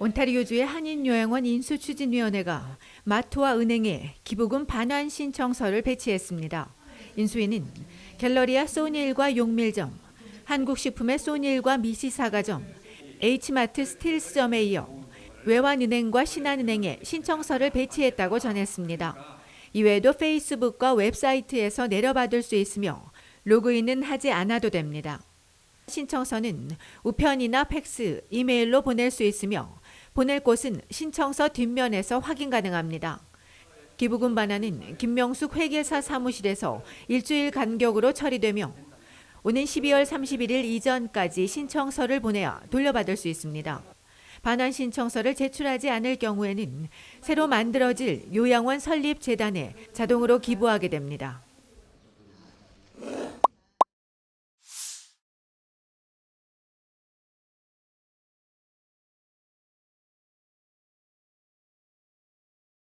온타리오주의 한인요양원 인수추진위원회가 마트와 은행에 기부금 반환 신청서를 배치했습니다. 인수위는 갤러리아 소니일과 용밀점, 한국식품의 소니일과 미시사가점, H마트 스틸스점에 이어 외환은행과 신한은행에 신청서를 배치했다고 전했습니다. 이외에도 페이스북과 웹사이트에서 내려받을 수 있으며 로그인은 하지 않아도 됩니다. 신청서는 우편이나 팩스, 이메일로 보낼 수 있으며 보낼 곳은 신청서 뒷면에서 확인 가능합니다. 기부금 반환은 김명숙 회계사 사무실에서 일주일 간격으로 처리되며 오는 12월 31일 이전까지 신청서를 보내야 돌려받을 수 있습니다. 반환 신청서를 제출하지 않을 경우에는 새로 만들어질 요양원 설립 재단에 자동으로 기부하게 됩니다.